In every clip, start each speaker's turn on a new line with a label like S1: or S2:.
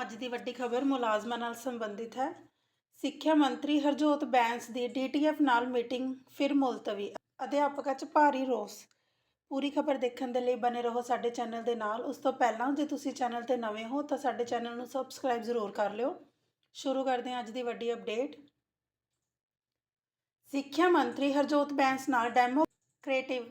S1: ਅੱਜ ਦੀ ਵੱਡੀ ਖਬਰ ਮੁਲਾਜ਼ਮਾਂ ਨਾਲ ਸੰਬੰਧਿਤ ਹੈ। ਸਿੱਖਿਆ ਮੰਤਰੀ ਹਰਜੋਤ ਬੈਂਸ ਦੀ ਡੀਟੀਐਫ ਨਾਲ ਮੀਟਿੰਗ, ਫਿਰ ਮੁਲਤਵੀ, ਅਧਿਆਪਕਾਂ 'ਚ ਭਾਰੀ ਰੋਸ। ਪੂਰੀ ਖਬਰ ਦੇਖਣ ਦੇ ਲਈ ਬਨੇ ਰਹੋ ਸਾਡੇ ਚੈਨਲ ਦੇ ਨਾਲ। ਉਸ ਤੋਂ ਪਹਿਲਾਂ ਜੇ ਤੁਸੀਂ ਚੈਨਲ ਤੇ ਨਵੇਂ ਹੋ ਤਾਂ ਸਾਡੇ ਚੈਨਲ ਨੂੰ ਸਬਸਕ੍ਰਾਈਬ ਜ਼ਰੂਰ ਕਰ ਲਿਓ। ਸ਼ੁਰੂ ਕਰਦੇ ਹਾਂ ਅੱਜ ਦੀ ਵੱਡੀ ਅਪਡੇਟ। ਸਿੱਖਿਆ ਮੰਤਰੀ ਹਰਜੋਤ ਬੈਂਸ ਨਾਲ ਡੈਮੋਕ੍ਰੇਟਿਵ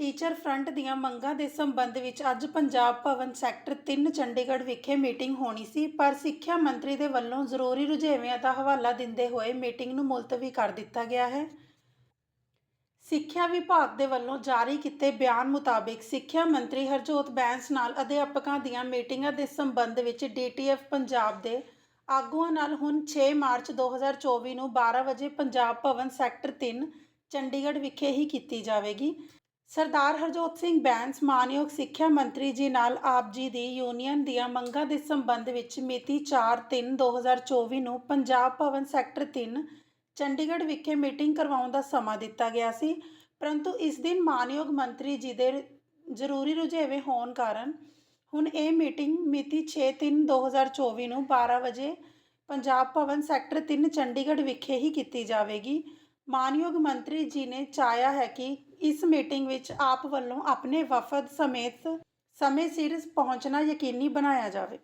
S1: ਟੀਚਰ ਫਰੰਟ ਦੀਆਂ ਮੰਗਾਂ ਦੇ ਸੰਬੰਧ ਵਿੱਚ ਅੱਜ ਪੰਜਾਬ ਭਵਨ ਸੈਕਟਰ 3 ਚੰਡੀਗੜ੍ਹ ਵਿਖੇ ਮੀਟਿੰਗ ਹੋਣੀ ਸੀ, ਪਰ ਸਿੱਖਿਆ ਮੰਤਰੀ ਦੇ ਵੱਲੋਂ ਜ਼ਰੂਰੀ ਰੁਝੇਵਿਆਂ ਦਾ ਹਵਾਲਾ ਦਿੰਦੇ ਹੋਏ ਮੀਟਿੰਗ ਨੂੰ ਮੁਲਤਵੀ ਕਰ ਦਿੱਤਾ ਗਿਆ ਹੈ। ਸਿੱਖਿਆ ਵਿਭਾਗ ਦੇ ਵੱਲੋਂ ਜਾਰੀ ਕੀਤੇ ਬਿਆਨ ਮੁਤਾਬਿਕ ਸਿੱਖਿਆ ਮੰਤਰੀ ਹਰਜੋਤ ਬੈਂਸ ਨਾਲ ਅਧਿਆਪਕਾਂ ਦੀਆਂ ਮੀਟਿੰਗਾਂ ਦੇ ਸੰਬੰਧ ਵਿੱਚ ਡੀਟੀਐਫ ਪੰਜਾਬ ਦੇ ਆਗੂਆਂ ਨਾਲ ਹੁਣ 6 ਮਾਰਚ 2024 ਨੂੰ 12 ਵਜੇ ਪੰਜਾਬ ਭਵਨ ਸੈਕਟਰ 3 ਚੰਡੀਗੜ੍ਹ ਵਿਖੇ ਹੀ ਕੀਤੀ ਜਾਵੇਗੀ। ਸਰਦਾਰ ਹਰਜੋਤ ਸਿੰਘ ਬੈਂਸ, ਮਾਨਯੋਗ ਸਿੱਖਿਆ ਮੰਤਰੀ ਜੀ ਨਾਲ ਆਪ ਜੀ ਦੀ ਯੂਨੀਅਨ ਦੀਆਂ ਮੰਗਾਂ ਦੇ ਸੰਬੰਧ ਵਿੱਚ ਮਿਤੀ 4/3/2024 ਨੂੰ ਪੰਜਾਬ ਭਵਨ ਸੈਕਟਰ 3 ਚੰਡੀਗੜ੍ਹ ਵਿਖੇ ਮੀਟਿੰਗ ਕਰਵਾਉਣ ਦਾ ਸਮਾਂ ਦਿੱਤਾ ਗਿਆ ਸੀ। ਪਰੰਤੂ ਇਸ ਦਿਨ ਮਾਨਯੋਗ ਮੰਤਰੀ ਜੀ ਦੇ ਜ਼ਰੂਰੀ ਰੁਝੇਵੇਂ ਹੋਣ ਕਾਰਨ ਹੁਣ ਇਹ ਮੀਟਿੰਗ ਮਿਤੀ 6/3/2024 ਨੂੰ 12 ਵਜੇ ਪੰਜਾਬ ਭਵਨ ਸੈਕਟਰ 3 ਚੰਡੀਗੜ੍ਹ ਵਿਖੇ ਹੀ ਕੀਤੀ ਜਾਵੇਗੀ। ਮਾਨਯੋਗ ਮੰਤਰੀ ਜੀ ਨੇ ਚਾਹਿਆ ਹੈ ਕਿ ਇਸ ਮੀਟਿੰਗ ਵਿੱਚ ਆਪ ਵੱਲੋਂ ਆਪਣੇ ਵਫਦ ਸਮੇਤ ਸਮੇਂ ਸਿਰ ਪਹੁੰਚਣਾ ਯਕੀਨੀ ਬਣਾਇਆ ਜਾਵੇ।